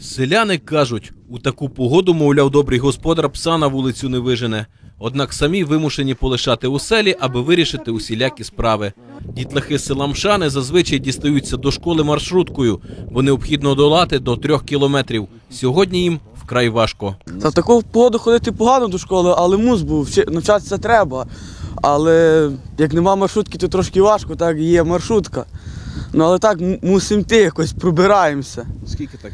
Селяни кажуть, у таку погоду, мовляв, добрий господар пса на вулицю не вижене. Однак самі вимушені полишати у селі, аби вирішити усілякі справи. Дітлахи села Мшани зазвичай дістаються до школи маршруткою, бо необхідно долати до трьох кілометрів. Сьогодні їм вкрай важко. Та в таку погоду ходити погано до школи, але мус був, навчатися треба. Але як нема маршрутки, то трошки важко, так є маршрутка. Ну але так мусимо йти, якось пробираємося. Скільки так?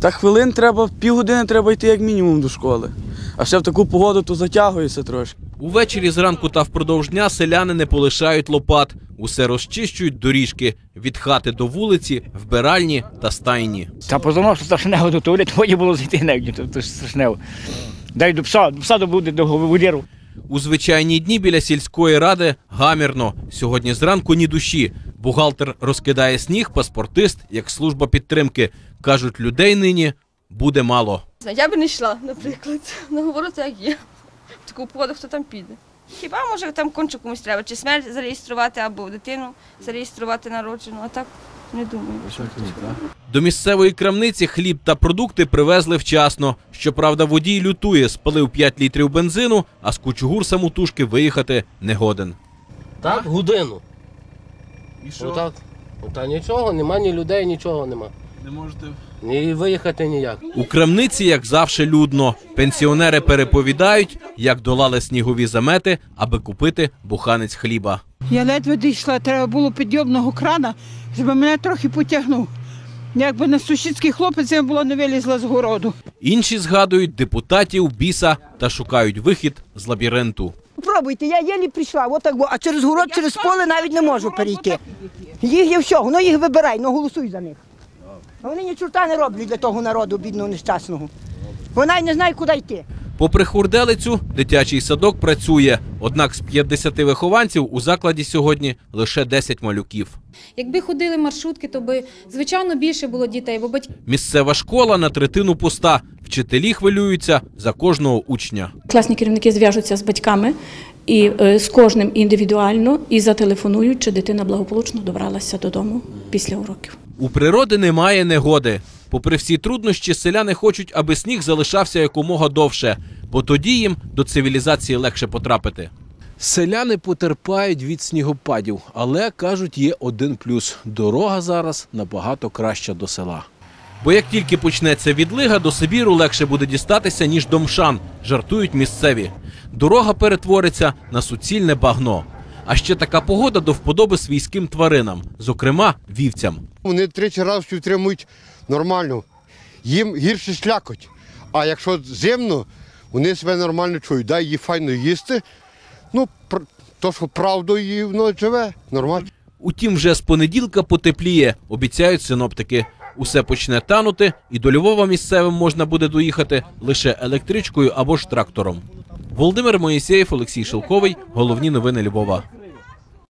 Та хвилин треба, півгодини треба йти як мінімум до школи. А ще в таку погоду то затягується трошки. Увечері зранку та впродовж дня селяни не полишають лопат. Усе розчищують доріжки від хати до вулиці, вбиральні та стайні. Та познав, що страшного до туалету, годі було зайти негде, то, то страшного. Дай до пса, до пса буде до вольєру. У звичайні дні біля сільської ради гамірно. Сьогодні зранку ні душі. Бухгалтер розкидає сніг, паспортист, як служба підтримки. Кажуть, людей нині буде мало. Я би не йшла, наприклад. Ну, говорю, так як є. В таку погоду хто там піде. Хіба може там конче комусь треба, чи смерть зареєструвати або дитину зареєструвати народжену, а так не думаю. До місцевої крамниці хліб та продукти привезли вчасно. Щоправда, водій лютує, спалив 5 літрів бензину, а з кучугур самотужки виїхати не годен. Так, годину. І Отак. Та нічого, нема ні людей, нічого нема. Не можете. Ні виїхати ніяк. У крамниці, як завжди, людно. Пенсіонери переповідають, як долали снігові замети, аби купити буханець хліба. Я ледве дійшла, треба було підйомного крана, щоб мене трохи потягнув. Якби не сусідський хлопець, я була не вилізла з городу. Інші згадують депутатів, біса та шукають вихід з лабіринту. Пробуйте, я єлі прийшла, отак, во, а через город, через поле навіть не можу перейти. Їх є все, ну їх вибирай, ну голосуй за них. А вони ні чорта не роблять для того народу, бідного, нещасного. Вона й не знає, куди йти. Попри хурделицю, дитячий садок працює. Однак з 50 вихованців у закладі сьогодні лише 10 малюків. Якби ходили маршрутки, то би звичайно більше було дітей, бо батьки Місцева школа на третину пуста. Вчителі хвилюються за кожного учня. Класні керівники зв'яжуться з батьками і е, з кожним індивідуально і зателефонують, чи дитина благополучно добралася додому після уроків. У природи немає негоди. Попри всі труднощі, селяни хочуть, аби сніг залишався якомога довше, бо тоді їм до цивілізації легше потрапити. Селяни потерпають від снігопадів, але кажуть, є один плюс: дорога зараз набагато краща до села. Бо як тільки почнеться відлига, до Сибіру легше буде дістатися, ніж до Мшан, жартують місцеві. Дорога перетвориться на суцільне багно. А ще така погода до вподоби свійським тваринам, зокрема вівцям. Вони тричі разів втримують нормально. Їм гірше шлякоть. А якщо зимно, вони себе нормально чують. Дай їй файно їсти. Ну, то, що правдою воно живе, нормально. Утім, вже з понеділка потепліє, обіцяють синоптики. Усе почне танути, і до Львова місцевим можна буде доїхати лише електричкою або ж трактором. Володимир Моїсеєв, Олексій Шелковий. Головні новини Львова.